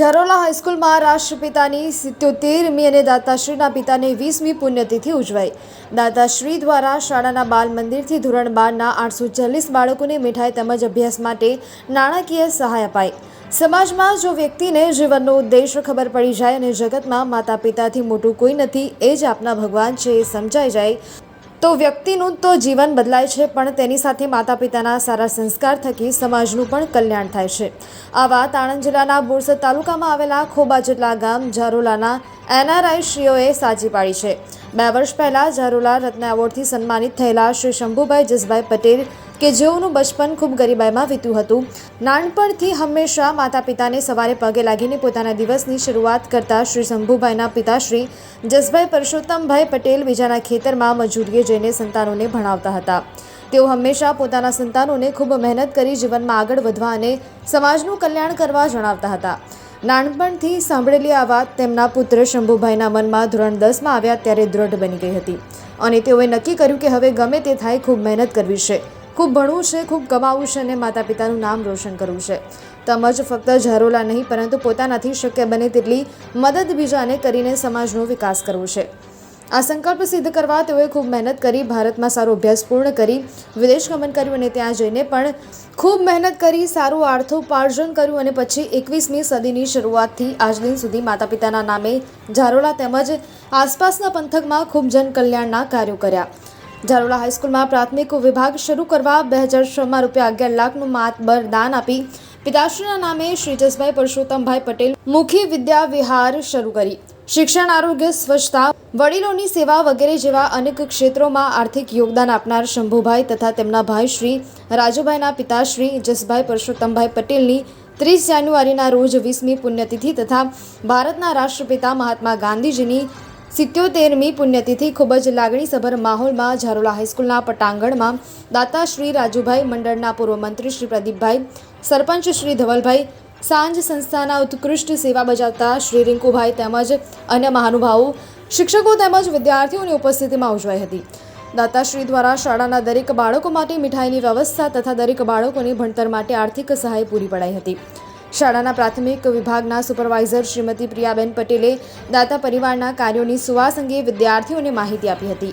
ઝરોલા હાઈસ્કૂલમાં રાષ્ટ્રપિતાની સિત્યોતેરમી અને દાતાશ્રીના પિતાની વીસમી પુણ્યતિથિ ઉજવાઈ. દાતાશ્રી દ્વારા શાળાના બાલ મંદિરથી ધોરણ બારના આઠસો ચાલીસ બાળકોને મીઠાઈ તેમજ અભ્યાસ માટે નાણાકીય સહાય અપાઈ. સમાજમાં જો વ્યક્તિને જીવનનો ઉદ્દેશ ખબર પડી જાય અને જગતમાં માતા પિતાથી મોટું કોઈ નથી, એ જ આપના ભગવાન છે, એ સમજાઈ જાય. તો વ્યક્તિનું તો જીવન બદલાય છે, પણ તેની સાથે માતા પિતાના સારા સંસ્કાર થકી સમાજનું પણ કલ્યાણ થાય છે. આ વાત આણંદ જિલ્લાના બોરસદ તાલુકામાં આવેલા ખોબા જેટલા ગામ ઝારોલાના એનઆરઆઈ શ્રીઓએ સાચી પાડી છે. બે વર્ષ પહેલાં ઝારોલા રત્ન એવોર્ડથી સન્માનિત થયેલા શ્રી શંભુભાઈ જસભાઈ પટેલ કે જેઓનું બચપન ખૂબ ગરીબાઈમાં વીત્યું હતું. નાનપણથી હંમેશા માતા પિતાને સવારે પગે લાગીને પોતાના દિવસની શરૂઆત કરતા શ્રી શંભુભાઈના પિતાશ્રી જસભાઈ પરસોત્તમભાઈ પટેલ બીજાના ખેતરમાં મજૂરીએ જઈને સંતાનોને ભણાવતા હતા. તેઓ હંમેશા પોતાના સંતાનોને ખૂબ મહેનત કરી જીવનમાં આગળ વધવા અને સમાજનું કલ્યાણ કરવા જણાવતા હતા. નાનપણથી સાંભળેલી આ વાત તેમના પુત્ર શંભુભાઈના મનમાં ધોરણ દસમાં આવ્યા ત્યારે દ્રઢ બની ગઈ હતી અને તેઓએ નક્કી કર્યું કે હવે ગમે તે થાય ખૂબ મહેનત કરવી છે. ખૂબ ભણવું છે, ખૂબ કમાવું છે અને માતા પિતાનું નામ રોશન કરવું છે. તેમજ ફક્ત ઝારોલા નહીં, પરંતુ પોતાનાથી શક્ય બને તેટલી મદદ બીજાને કરીને સમાજનો વિકાસ કરવો છે. આ સંકલ્પ સિદ્ધ કરવા તેઓએ ખૂબ મહેનત કરી, ભારતમાં સારો અભ્યાસ પૂર્ણ કરી, વિદેશ ગમન કર્યું અને ત્યાં જઈને પણ ખૂબ મહેનત કરી, સારું આર્થોપાર્જન કર્યું અને પછી એકવીસમી સદીની શરૂઆતથી આજ દિન સુધી માતા પિતાના નામે ઝારોલા તેમજ આસપાસના પંથકમાં ખૂબ જનકલ્યાણના કાર્યો કર્યા. ઝારોલા હાઈસ્કૂલમાં પ્રાથમિક વિભાગ શરૂ કરવા બે હજાર છમાં રૂપિયા અગિયાર લાખનું માતબર દાન આપી. પિતાશ્રીના નામે શ્રી જસભાઈ પરસોત્તમભાઈ પટેલ મુખી વિદ્યા વિહાર શરૂ કરી. શિક્ષણ, આરોગ્ય, સ્વચ્છતા, વડીલોની સેવા વગેરે જેવા અનેક ક્ષેત્રોમાં આર્થિક યોગદાન આપનાર શંભુભાઈ તથા તેમના ભાઈ શ્રી રાજુભાઈના પિતાશ્રી જસભાઈ પરસોત્તમભાઈ પટેલની ત્રીસ જાન્યુઆરીના રોજ વીસમી પુણ્યતિથિ તથા ભારતના રાષ્ટ્રપિતા મહાત્મા ગાંધીજીની સિત્યોતેરમી પુણ્યતિથિ ખૂબ જ લાગણીસભર માહોલમાં ઝારોલા હાઈસ્કૂલના પટાંગણમાં દાતા શ્રી રાજુભાઈ મંડળના પૂર્વ મંત્રી શ્રી પ્રદીપભાઈ, સરપંચ શ્રી ધવલભાઈ, સાંજ સંસ્થાના ઉત્કૃષ્ટ સેવા બજાવતા શ્રી રિંકુભાઈ તેમજ અન્ય મહાનુભાવો, શિક્ષકો તેમજ વિદ્યાર્થીઓની ઉપસ્થિતિમાં ઉજવાઈ હતી. દાતાશ્રી દ્વારા શાળાના દરેક બાળકો માટે મીઠાઈની વ્યવસ્થા તથા દરેક બાળકોને ભણતર માટે આર્થિક સહાય પૂરી પડાઈ હતી. શાળાના પ્રાથમિક વિભાગના સુપરવાઇઝર શ્રીમતી પ્રિયાબેન પટેલે દાતા પરિવારના કાર્યોની સુવાસ અંગે વિદ્યાર્થીઓને માહિતી આપી હતી.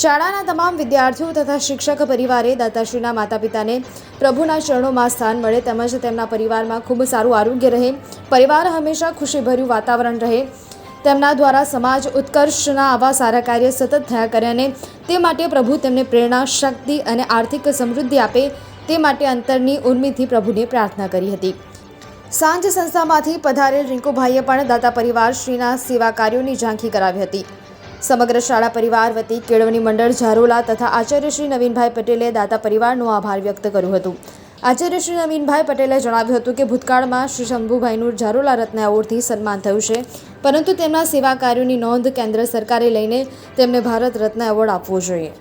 શાળાના તમામ વિદ્યાર્થીઓ તથા શિક્ષક પરિવારે દાતાશ્રીના માતા પિતાને પ્રભુના ચરણોમાં સ્થાન મળે તેમજ તેમના પરિવારમાં ખૂબ સારું આરોગ્ય રહે, પરિવાર હંમેશા ખુશીભર્યું વાતાવરણ રહે, તેમના દ્વારા સમાજ ઉત્કર્ષના આવા સારા કાર્ય સતત થયા કરે અને તે માટે પ્રભુ તેમને પ્રેરણા, શક્તિ અને આર્થિક સમૃદ્ધિ આપે તે માટે અંતરની ઉર્મિથી પ્રભુને પ્રાર્થના કરી હતી. સાંજ સંસ્થામાંથી પધારેલ રિંકુભાઈએ પણ દાતા પરિવાર શ્રીના સેવા કાર્યોની ઝાંખી કરાવી હતી. સમગ્ર શાળા પરિવાર વતી કેળવણી મંડળ ઝારોલા તથા આચાર્ય શ્રી નવીનભાઈ પટેલે દાતા પરિવારનો આભાર વ્યક્ત કર્યું હતું. આચાર્ય શ્રી નવીનભાઈ પટેલે જણાવ્યું હતું કે ભૂતકાળમાં શ્રી શંભુભાઈનું ઝારોલા રત્ન એવોર્ડથી સન્માન થયું છે, પરંતુ તેમના સેવા કાર્યોની નોંધ કેન્દ્ર સરકારે લઈને તેમને ભારત રત્ન એવોર્ડ આપવો જોઈએ.